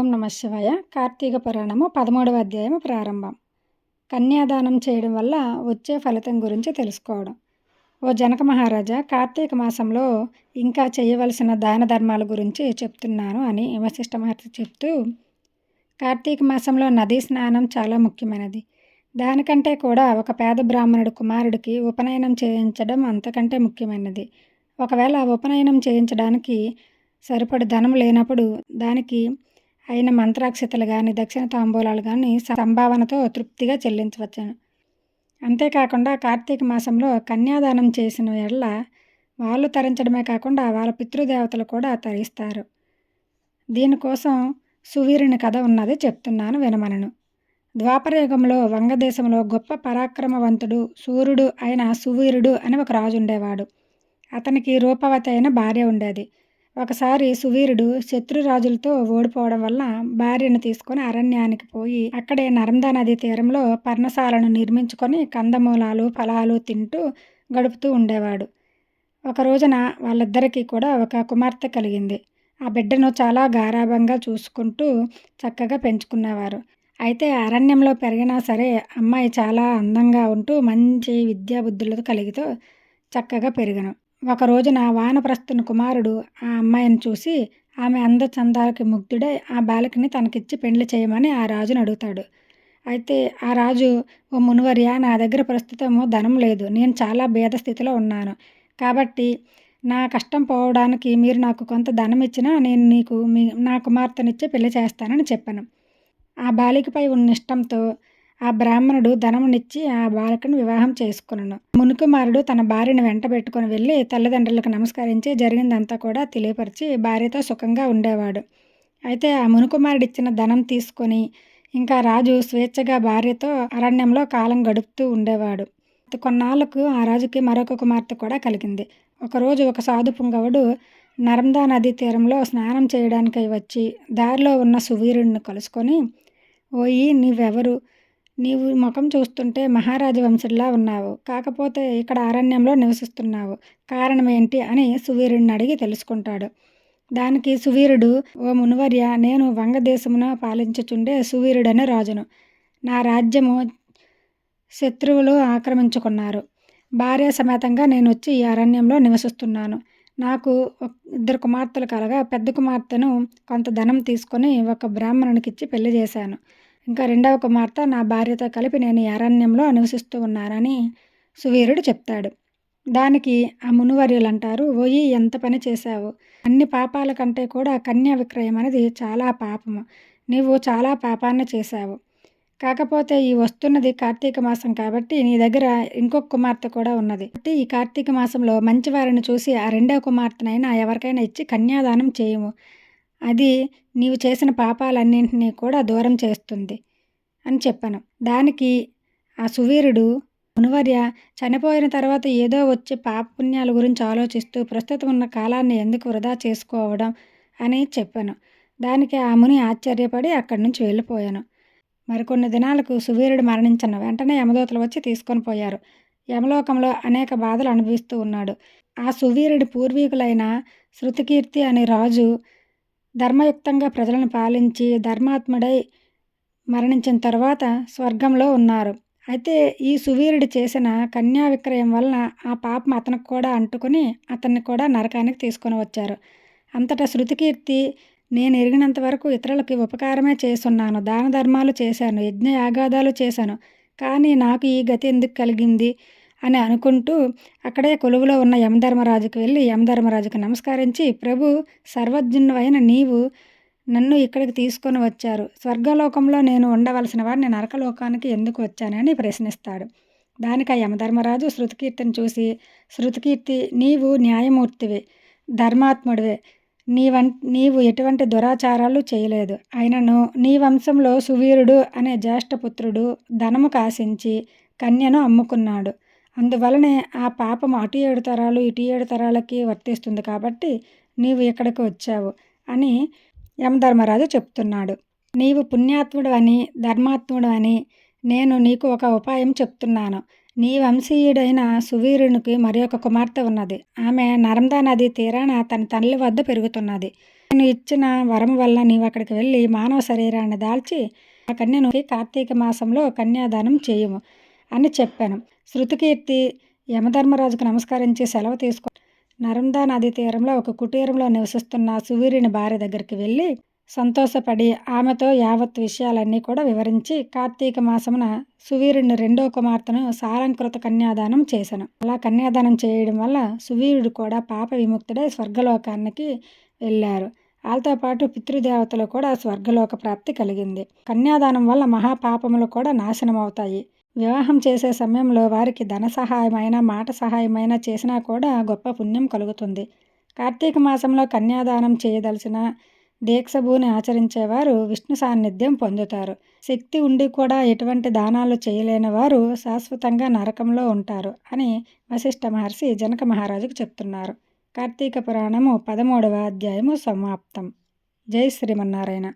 ఓం నమ శివాయ. కార్తీక పురాణము పదమూడవ అధ్యాయము ప్రారంభం. కన్యాదానం చేయడం వల్ల వచ్చే ఫలితం గురించి తెలుసుకోవడం. ఓ జనక మహారాజా కార్తీక మాసంలో ఇంకా చేయవలసిన దాన ధర్మాల గురించి చెప్తున్నాను అని వశిష్ఠ మహర్షి చెప్తూ కార్తీక మాసంలో నదీ స్నానం చాలా ముఖ్యమైనది. దానికంటే కూడా ఒక పేద బ్రాహ్మణుడు కుమారుడికి ఉపనయనం చేయించడం అంతకంటే ముఖ్యమైనది. ఒకవేళ ఉపనయనం చేయించడానికి సరిపడి ధనం లేనప్పుడు దానికి అయిన మంత్రాక్షతలు కానీ దక్షిణ తాంబూలాలు కానీ సంభావనతో తృప్తిగా చెల్లించవచ్చును. అంతేకాకుండా కార్తీక మాసంలో కన్యాదానం చేసిన ఎడల వాళ్ళు తరించడమే కాకుండా వాళ్ళ పితృదేవతలు కూడా తరిస్తారు. దీనికోసం సువీరుని కథ ఉన్నది చెప్తున్నాను వినమనను. ద్వాపరయుగంలో వంగదేశంలో గొప్ప పరాక్రమవంతుడు సూర్యుడు అయిన సువీరుడు అని ఒక రాజు ఉండేవాడు. అతనికి రూపవతి అయిన భార్య ఉండేది. ఒకసారి సువీరుడు శత్రురాజులతో ఓడిపోవడం వల్ల భార్యను తీసుకొని అరణ్యానికి పోయి అక్కడే నర్మదా నదీ తీరంలో పర్ణశాలను నిర్మించుకొని కందమూలాలు ఫలాలు తింటూ గడుపుతూ ఉండేవాడు. ఒక రోజున వాళ్ళిద్దరికీ కూడా ఒక కుమార్తె కలిగింది. ఆ బిడ్డను చాలా గారాభంగా చూసుకుంటూ చక్కగా పెంచుకునేవారు. అయితే అరణ్యంలో పెరిగినా సరే అమ్మాయి చాలా అందంగా ఉంటూ మంచి విద్యాబుద్ధులతో కలిగితో చక్కగా పెరిగను. ఒక రోజున వానప్రస్థుని కుమారుడు ఆ అమ్మాయిని చూసి ఆమె అందచందాలకి ముగ్ధుడై ఆ బాలికని తనకిచ్చి పెండ్లి చేయమని ఆ రాజును అడుగుతాడు. అయితే ఆ రాజు ఓ మునివర్య నా దగ్గర ప్రస్తుతం ధనం లేదు. నేను చాలా భేద స్థితిలో ఉన్నాను. కాబట్టి నా కష్టం పోవడానికి మీరు నాకు కొంత ధనం ఇచ్చినా నేను నీకు మీ నా కుమార్తెనిచ్చి పెళ్ళి చేస్తానని చెప్పాను ఆ బాలికపై ఉన్న ఇష్టంతో ఆ బ్రాహ్మణుడు ధనమునిచ్చి ఆ బాలికను వివాహం చేసుకున్నాను మునుకుమారుడు తన భార్యను వెంట పెట్టుకుని వెళ్ళి తల్లిదండ్రులకు నమస్కరించి జరిగిందంతా కూడా తెలియపరిచి భార్యతో సుఖంగా ఉండేవాడు. అయితే ఆ మునుకుమారుడు ఇచ్చిన ధనం తీసుకొని ఇంకా రాజు స్వేచ్ఛగా భార్యతో అరణ్యంలో కాలం గడుపుతూ ఉండేవాడు. కొన్నాళ్ళకు ఆ రాజుకి మరొక కుమార్తె కూడా కలిగింది. ఒకరోజు ఒక సాధు పుంగవుడు నర్మదా నదీ తీరంలో స్నానం చేయడానికై వచ్చి దారిలో ఉన్న సువీరుడిని కలుసుకొని ఓయి నీవెవరు? నీవు ముఖం చూస్తుంటే మహారాజు వంశుడిలా ఉన్నావు. కాకపోతే ఇక్కడ అరణ్యంలో నివసిస్తున్నావు. కారణం ఏంటి అని సువీరుడిని అడిగి తెలుసుకుంటాడు. దానికి సువీరుడు ఓ మునివర్య నేను వంగదేశమున పాలించుచుండే సువీరుడనే రాజును. నా రాజ్యము శత్రువులు ఆక్రమించుకున్నారు. భార్య సమేతంగా నేను వచ్చి ఈ అరణ్యంలో నివసిస్తున్నాను. నాకు ఇద్దరు కుమార్తెలు కలగా పెద్ద కుమార్తెను కొంత ధనం తీసుకొని ఒక బ్రాహ్మణునికి ఇచ్చి పెళ్ళి చేశాను. ఇంకా రెండవ కుమార్తె నా భార్యతో కలిపి నేను అరణ్యంలో నివసిస్తూ ఉన్నానని సువీరుడు చెప్తాడు. దానికి ఆ మునివర్యులు అంటారు ఓయి ఎంత పని చేశావు? అన్ని పాపాల కంటే కూడా కన్యా విక్రయం అనేది చాలా పాపము. నీవు చాలా పాపాన్ని చేశావు. కాకపోతే ఈ వస్తున్నది కార్తీక మాసం కాబట్టి నీ దగ్గర ఇంకొక కుమార్తె కూడా ఉన్నది. కాబట్టి ఈ కార్తీక మాసంలో మంచి వారిని చూసి ఆ రెండవ కుమార్తెనైనా ఎవరికైనా ఇచ్చి కన్యాదానం చేయము. అది నీవు చేసిన పాపాలన్నింటినీ కూడా దూరం చేస్తుంది అని చెప్పాను. దానికి ఆ సువీరుడు మునివర్య చనిపోయిన తర్వాత ఏదో వచ్చే పాపపుణ్యాల గురించి ఆలోచిస్తూ ప్రస్తుతం ఉన్న కాలాన్ని ఎందుకు వృధా చేసుకోవడం అని చెప్పాను. దానికి ఆ ముని ఆశ్చర్యపడి అక్కడి నుంచి వెళ్ళిపోయాను. మరికొన్ని దినాలకు సువీరుడు మరణించిన వెంటనే యమదూతలు వచ్చి తీసుకొని పోయారు. యమలోకంలో అనేక బాధలు అనుభవిస్తూ ఉన్నాడు. ఆ సువీరుడి పూర్వీకులైన శృతికీర్తి అనే రాజు ధర్మయుక్తంగా ప్రజలను పాలించి ధర్మాత్ముడై మరణించిన తర్వాత స్వర్గంలో ఉన్నారు. అయితే ఈ సువీరుడు చేసిన కన్యా విక్రయం వలన ఆ పాపం అతనికి కూడా అంటుకుని అతన్ని కూడా నరకానికి తీసుకొని వచ్చారు. అంతటా శృతికీర్తి నేను ఎరిగినంత వరకు ఇతరులకి ఉపకారమే చేస్తున్నాను దాన ధర్మాలు చేశాను యజ్ఞ యాగాదాలు చేశాను. కానీ నాకు ఈ గతి ఎందుకు కలిగింది? అని అనుకుంటూ అక్కడే కొలువులో ఉన్న యమధర్మరాజుకు వెళ్ళి యమధర్మరాజుకు నమస్కరించి ప్రభు సర్వజ్ఞువైన నీవు నన్ను ఇక్కడికి తీసుకొని వచ్చారు. స్వర్గలోకంలో నేను ఉండవలసిన వాడిని నరకలోకానికి ఎందుకు వచ్చానని ప్రశ్నిస్తాడు. దానికి ఆ యమధర్మరాజు శృతికీర్తిని చూసి శృతికీర్తి నీవు న్యాయమూర్తివి ధర్మాత్ముడివే. నీవం నీవు ఎటువంటి దురాచారాలు చేయలేదు. అయినను నీ వంశంలో సువీరుడు అనే జ్యేష్ఠపుత్రుడు ధనము కాశించి కన్యను అమ్ముకున్నాడు. అందువలనే ఆ పాపం అటు ఏడు తరాలు ఇటు ఏడు తరాలకి వర్తిస్తుంది కాబట్టి నీవు ఇక్కడికి వచ్చావు అని యమధర్మరాజు చెప్తున్నాడు. నీవు పుణ్యాత్ముడు అని ధర్మాత్ముడు అని నేను నీకు ఒక ఉపాయం చెప్తున్నాను. నీ వంశీయుడైన సువీరునికి మరి ఒక కుమార్తె ఉన్నది. ఆమె నర్మదా నది తీరాన తన తల్లి వద్ద పెరుగుతున్నది. నేను ఇచ్చిన వరం వల్ల నీవు అక్కడికి వెళ్ళి మానవ శరీరాన్ని దాల్చి ఆ కన్యను కార్తీక మాసంలో కన్యాదానం చేయము. అని చెప్పాను. శృతికీర్తి యమధర్మరాజుకు నమస్కరించి సెలవు తీసుకు నర్మదా నదీ తీరంలో ఒక కుటీరంలో నివసిస్తున్న సువీరుని భార్య దగ్గరికి వెళ్ళి సంతోషపడి ఆమెతో యావత్ విషయాలన్నీ కూడా వివరించి కార్తీక మాసమున సువీరుని రెండో కుమార్తెను సాలంకృత కన్యాదానం చేశాను. అలా కన్యాదానం చేయడం వల్ల సువీరుడు కూడా పాప విముక్తుడై స్వర్గలోకానికి వెళ్ళారు. వాళ్ళతో పాటు పితృదేవతలు కూడా స్వర్గలోక ప్రాప్తి కలిగింది. కన్యాదానం వల్ల మహాపాపములు కూడా నాశనం అవుతాయి వివాహం చేసే సమయంలో వారికి ధన సహాయమైన మాట సహాయమైన చేసినా కూడా గొప్ప పుణ్యం కలుగుతుంది. కార్తీక మాసంలో కన్యాదానం చేయదలిచిన దీక్షభూని ఆచరించేవారు విష్ణు సాన్నిధ్యం పొందుతారు. శక్తి ఉండి కూడా ఎటువంటి దానాలు చేయలేని వారు శాశ్వతంగా నరకంలో ఉంటారు అని వశిష్ఠ మహర్షి జనక మహారాజుకు చెప్తున్నారు. కార్తీక పురాణము పదమూడవ అధ్యాయము సమాప్తం. జై శ్రీమన్నారాయణ.